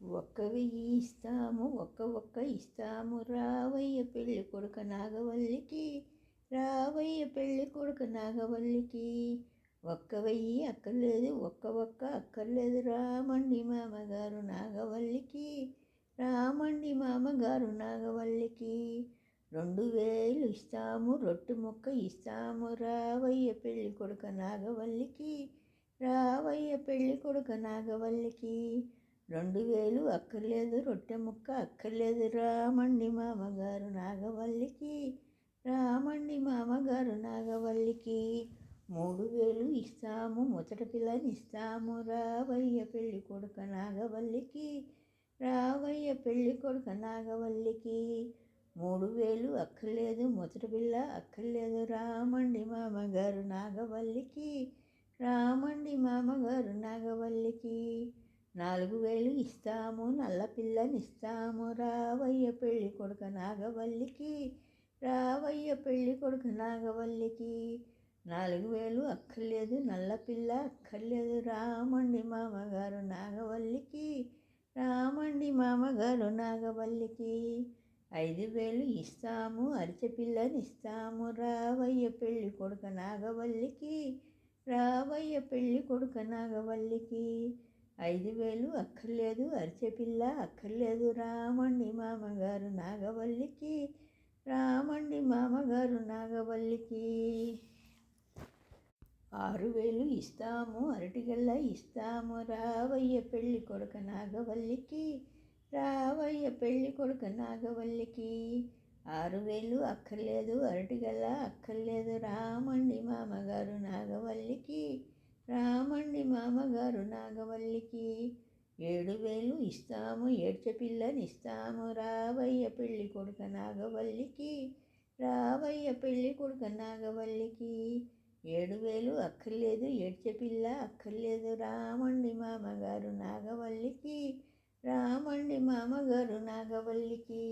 ఒక్కవి వెయ్యి ఇస్తాము ఒక్క ఒక్క ఇస్తాము రావయ్య పెళ్ళి కొడుక నాగవల్లికి రావయ్య పెళ్ళి కొడుక నాగవల్లికి. ఒక్క వెయ్యి అక్కర్లేదు ఒక్క ఒక్క అక్కర్లేదు రామండి మామగారు నాగవల్లికి రామండి మామగారు నాగవల్లికి. రెండు వేలు ఇస్తాము రొట్టె ముక్క ఇస్తాము రావయ్య పెళ్ళి కొడుక నాగవల్లికి రావయ్య పెళ్ళి కొడుక నాగవల్లికి. రెండు వేలు అక్కర్లేదు రొట్టె ముక్క అక్కర్లేదు. రామండి మామగారు నాగవల్లికి రామండి మామగారు నాగవల్లికి. మూడు వేలు ఇస్తాము ముచ్చట పిల్లని ఇస్తాము. రావయ్య పెళ్ళి కొడుక నాగవల్లికి రావయ్య పెళ్ళి కొడుక నాగవల్లికి. మూడు వేలు అక్కర్లేదు మొదటి పిల్ల అక్కర్లేదు. రామండి మామగారు నాగవల్లికి రామండి మామగారు నాగవల్లికి. నాలుగు వేలు ఇస్తాము నల్ల పిల్లనిస్తాము. రావయ్య పెళ్ళి కొడుక నాగవల్లికి రావయ్య పెళ్ళి కొడుక నాగవల్లికి. నాలుగు వేలు అక్కర్లేదు నల్ల పిల్ల అక్కర్లేదు. రామండి మామగారు నాగవల్లికి రామండి మామగారు నాగవల్లికి. ఐదు వేలు ఇస్తాము అరిచపిల్లనిస్తాము రావయ్య పెళ్ళి కొడుక నాగవల్లికి రావయ్య పెళ్ళి కొడుక నాగవల్లికి. ఐదు వేలు అక్కర్లేదు అరిచేపిల్ల అక్కర్లేదు. రామండి మామగారు నాగవల్లికి రామండి మామగారు నాగవల్లికి. ఆరు వేలు ఇస్తాము అరటిగల్ల ఇస్తాము. రావయ్య పెళ్ళి కొడుక నాగవల్లికి రావయ్య పెళ్ళి కొడుక నాగవల్లికి. ఆరు వేలు అక్కర్లేదు అరటిగల్ల అక్కర్లేదు. రామండి మామగారు నాగవల్లికి రామండి మామగారు నాగవల్లికి ఏడు వేలు ఇస్తాము ఏడ్చ పిల్లనిస్తాము రావయ్య పెళ్ళి కొడుక నాగవల్లికి రావయ్య పెళ్ళి కొడుక నాగవల్లికి ఏడు వేలు అక్కర్లేదు ఏడ్చపిల్ల అక్కర్లేదు. రామండి మామగారు నాగవల్లికి రామండి మామగారు నాగవల్లికి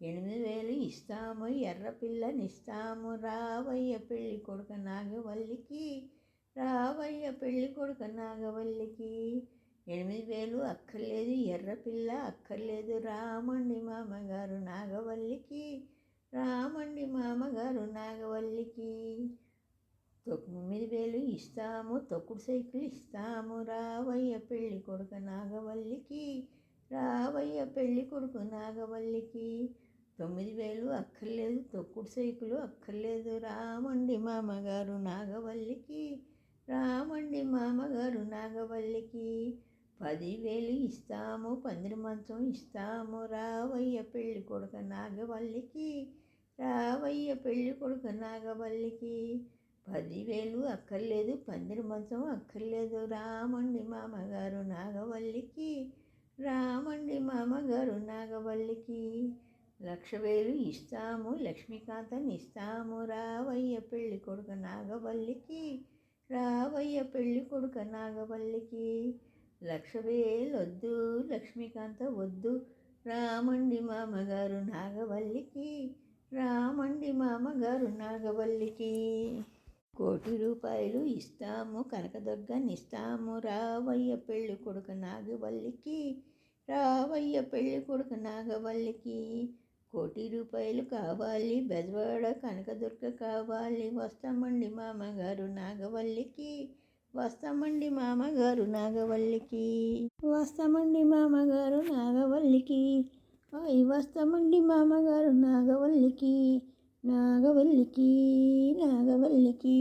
ఎనిమిది వేలు ఇస్తాము ఎర్రపిల్లని ఇస్తాము. రావయ్య పెళ్ళి కొడుక నాగవల్లికి రావయ్య పెళ్ళి కొడుకు నాగవల్లికి. ఎనిమిది వేలు అక్కర్లేదు ఎర్రపిల్ల అక్కర్లేదు రామండి మామగారు నాగవల్లికి. రామండి మామగారు నాగవల్లికి. తొమ్మిది వేలు ఇస్తాము తొక్కుడు సైకిల్ ఇస్తాము రావయ్య పెళ్ళి కొడుకు నాగవల్లికి. రావయ్య పెళ్ళి కొడుకు నాగవల్లికి. తొమ్మిది వేలు అక్కర్లేదు తొక్కుడు సైకిలు అక్కర్లేదు రామండి మామగారు నాగవల్లికి. రామండి మామగారు నాగవల్లికి పదివేలు ఇస్తాము పందిరి మంచం ఇస్తాము రావయ్య పెళ్ళి కొడుక నాగవల్లికి రావయ్య పెళ్ళి కొడుక నాగవల్లికి పదివేలు అక్కర్లేదు పందిరి మంచం అక్కర్లేదు. రామండి మామగారు నాగవల్లికి రామండి మామగారు నాగవల్లికి లక్ష వేలు ఇస్తాము లక్ష్మీకాంతని ఇస్తాము రావయ్య పెళ్ళి కొడుక నాగవల్లికి రావయ్య పెళ్ళి కొడుక నాగవల్లికి. లక్ష లక్ష్మీకాంత వద్దు రామండి మామగారు నాగవల్లికి. రామండి మామగారు నాగవల్లికి. కోటి రూపాయలు ఇస్తాము కనకదుర్గనిస్తాము రావయ్య పెళ్ళి కొడుకు నాగవల్లికి. రావయ్య పెళ్ళి కొడుకు నాగవల్లికి. కోటి రూపాయలు కావాలి బెజవాడ కనకదుర్గ కావాలి వస్తామండి మామగారు నాగవల్లికి వస్తామండి మామగారు నాగవల్లికి. వస్తామండి మామగారు నాగవల్లికి అయ్యి వస్తామండి మామగారు నాగవల్లికి నాగవల్లికి నాగవల్లికి.